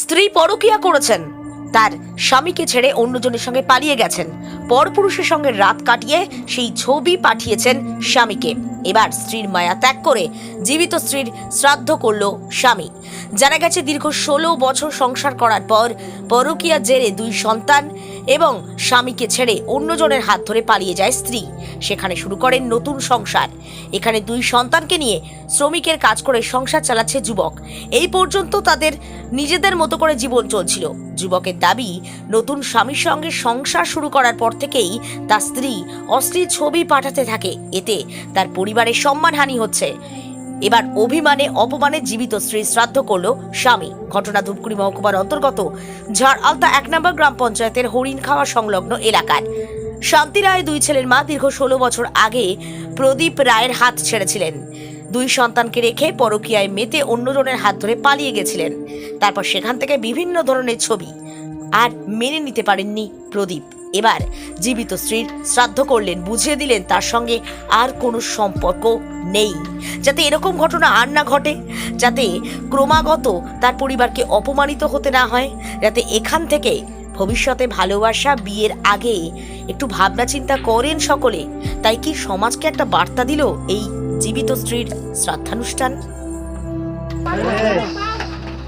স্ত্রী পরকিয়া করেছেন। তার স্বামীকে ছেড়ে অন্যজনের সঙ্গে পালিয়ে গেছেন। পরপুরুষের সঙ্গে রাত কাটিয়ে সেই ছবি পাঠিয়েছেন স্বামীকে। এবার স্ত্রীর মায়া ত্যাগ করে জীবিত স্ত্রীর শ্রাদ্ধ করল স্বামী। জানা গেছে দীর্ঘ ষোলো বছর সংসার করার পর পরকিয়া জেরে দুই সন্তান এবং স্বামীকে ছেড়ে অন্যজনের হাত ধরে পালিয়ে যায় স্ত্রী। সেখানে শুরু করেন নতুন সংসার। এখানে দুই সন্তানকে নিয়ে শ্রমিকের কাজ করে সংসার চালাচ্ছে যুবক। এই পর্যন্ত তাদের নিজেদের মতো করে জীবন চলছিল। যুবকের দাবি, নতুন স্বামীর সঙ্গে সংসার শুরু করার পর থেকেই তার স্ত্রী অশ্লীল ছবি পাঠাতে থাকে। এতে তার পরিবারের সম্মানহানি হচ্ছে। এবার অভিমানে অপমানে জীবিত স্ত্রী শ্রাদ্ধ করল স্বামী। ঘটনা ধূপগুড়ি মহকুমার অন্তর্গত ঝাড় আলতা এক নম্বর গ্রাম পঞ্চায়েতের হরিণ খাওয়া সংলগ্ন এলাকার শান্তি রায় দুই ছেলের মা দীর্ঘ ষোলো বছর আগে প্রদীপ রায়ের হাত ছেড়েছিলেন। দুই সন্তানকে রেখে পরকীয়ায় মেতে অন্যজনের হাত ধরে পালিয়ে গেছিলেন। তারপর সেখান থেকে বিভিন্ন ধরনের ছবি আর মেনে নিতে পারেননি প্রদীপ। এবার জীবিত স্ত্রীর শ্রাদ্ধ করলেন বুঝিয়ে দিলেন তার সঙ্গে আর কোনো সম্পর্ক নেই। যাতে এরকম ঘটনা আর না ঘটে যাতে ক্রমাগত তার পরিবারকে অপমানিত হতে না হয় যাতে এখান থেকে ভবিষ্যতে ভালোবাসা বিয়ের আগে একটু ভাবনা চিন্তা করেন সকলে তাই কি সমাজকে একটা বার্তা দিল এই জীবিত স্ত্রীর শ্রাদ্ধানুষ্ঠান?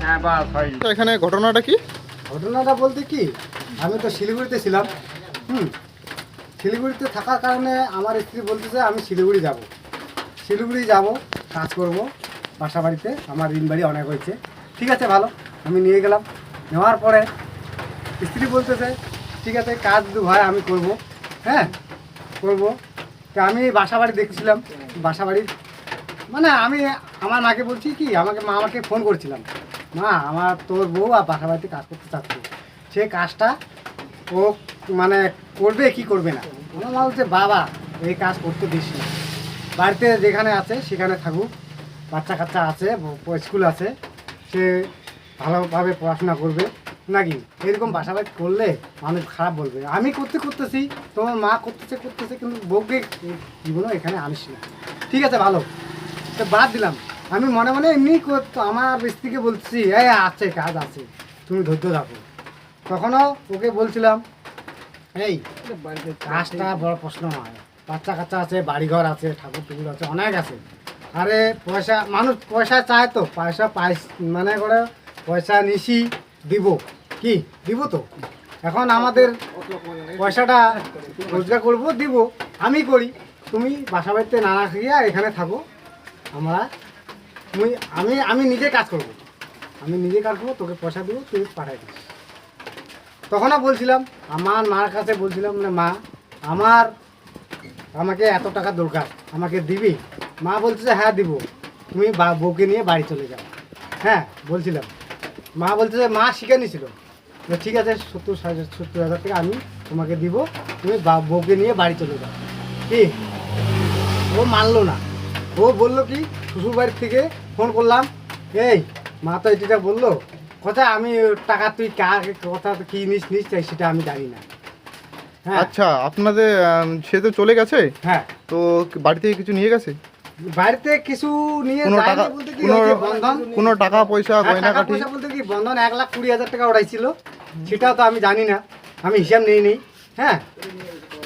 হ্যাঁ এখানে ঘটনাটা কি? ঘটনাটা বলতে কি, আমি তো শিলিগুড়িতে ছিলাম, হুম, শিলিগুড়িতে থাকার কারণে আমার স্ত্রী বলতেছে আমি শিলিগুড়ি যাব। শিলিগুড়ি যাব, কাজ করব, বাসা বাড়িতে, আমার ঋণ বাড়ি অনেক হয়েছে। ঠিক আছে, ভালো, আমি নিয়ে গেলাম। নেওয়ার পরে স্ত্রী বলতেছে, ঠিক আছে, কাজ দু ভাই, আমি করব। হ্যাঁ করব। তা আমি বাসা বাড়ি দেখছিলাম, বাসা বাড়ির মানে আমি, আমার মাকে বলছি কি, আমাকে, মা আমাকে ফোন করছিলাম। মা আমার তোর বউ আর বাসা বাড়িতে কাজ করতে চাচ্ছে সে কাজটা ও মানে করবে কি করবে না? আমার মা বলছে বাবা এই কাজ করতে দিস না। বাড়িতে যেখানে আছে, সেখানে থাকুক। বাচ্চা কাচ্চা আছে স্কুল আছে, সে ভালোভাবে পড়াশোনা করবে, নাকি? এরকম বাসা বাড়ি করলে মানুষ খারাপ বলবে। আমি করতে করতেছি, তোমার মা করতেছে করতেছে, কিন্তু বউকে জীবনও এখানে আনিস না। ঠিক আছে, ভালো। তো বাদ দিলাম। আমি মনে মনে এমনি করতো আমার স্ত্রীকে বলছি এই আছে কাজ আছে তুমি ধৈর্য রাখো তখনও ওকে বলছিলাম এই কাজটা বড় প্রশ্ন নয়। বাচ্চা কাচ্চা আছে বাড়িঘর আছে ঠাকুর টুকুর আছে অনেক আছে। আরে পয়সা মানুষ পয়সা চায় তো পয়সা পাই মানে করে পয়সা নিশি দিব। কি? দিব তো। এখন আমাদের পয়সাটা রোজগার করব দিব। আমি করি। তুমি বাসা বাড়িতে না রাখিয়া এখানে থাকো। আমরা তুমি আমি আমি নিজে কাজ করব। আমি নিজে কাজ করব তোকে পয়সা দেবো তুই পাঠাই দিস। তখনও বলছিলাম আমার মার কাছে বলছিলাম না মা আমার আমাকে এত টাকা দরকার আমাকে দিবি? মা বলছে হ্যাঁ দিব। তুমি বউকে নিয়ে বাড়ি চলে যাও। হ্যাঁ বলছিলাম। মা বলছে যে মা শিখে নিয়েছিল। যে, ঠিক আছে সত্তর সত্তর হাজার টাকা আমি তোমাকে দিব তুমি বা- বউকে নিয়ে বাড়ি চলে যাও। কি? ও মানলো না। ও বলল কি শ্বশুর বাড়ির থেকে ফোন করলাম। এই মা তো এটা বলল কথা আমি টাকা তুই কার কথা কি নিস নিস চাই সেটা আমি জানি না। হ্যাঁ। আচ্ছা আপনাদের আম, সে তো চলে গেছে? হ্যাঁ। তো বাড়ি থেকে কিছু নিয়ে গেছে? বাড়িতে কিছু নিয়ে কোনো যায়নি টাকা বলতে কি কোনো ওই যে বন্ধন। কোনো টাকা পয়সা হ্যাঁ, টাকা পয়সা বলতে কি বন্ধন এক লাখ কুড়ি হাজার টাকা উড়াইছিল। সেটাও তো আমি জানি না আমি হিসাব নেই নেই। হ্যাঁ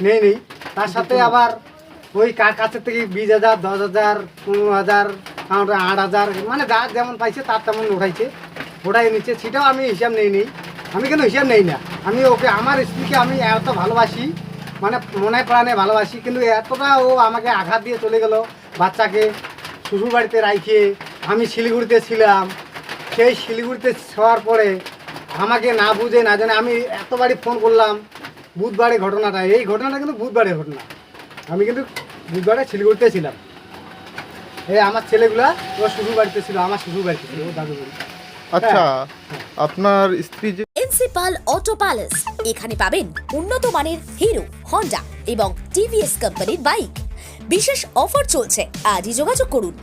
নেই নেই। তার সাথে আবার ওই কার কাছের থেকে বিশ হাজার, দশ হাজার, পনেরো হাজার আট হাজার মানে যার যেমন পাইছে তার তেমন উঠাইছে। ওটাই নিচ্ছে, সেটাও আমি হিসাব নেই নেই। আমি কেন হিসাব নেই না। আমি ওকে, আমার স্ত্রীকে আমি এত ভালোবাসি মানে মনে প্রাণে ভালোবাসি, কিন্তু এতটা ও আমাকে আঘাত দিয়ে চলে গেল বাচ্চাকে শ্বশুর বাড়িতে আমি শিলিগুড়িতে ছিলাম। সেই শিলিগুড়িতে ছোঁয়ার পরে আমাকে না বুঝে, না জানে আমি এতবারই ফোন করলাম, বুধবারে ঘটনাটা। এই ঘটনাটা কিন্তু বুধবারের ঘটনা। আমি কিন্তু বুধবারে শিলিগুড়িতে ছিলাম। এই আমার ছেলেগুলা ও শ্বশুর বাড়িতে ছিল আমার শ্বশুর বাড়িতে ছিল ও দাদু বাড়ি আচ্ছা আপনার স্ত্রী যে প্রিন্সিপাল অটো প্যালেস। এখানে পাবেন উন্নত মানের হিরো হন্ডা এবং টিভিএস কোম্পানির বাইক। বিশেষ অফার চলছে আজই যোগাযোগ করুন।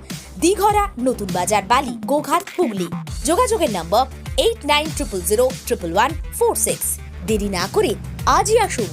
দিঘরা নতুন বাজার বালি গোঘাট হুগলি। যোগাযোগের নম্বর eight nine triple zero triple one four six দেরি না করে আজই আসুন।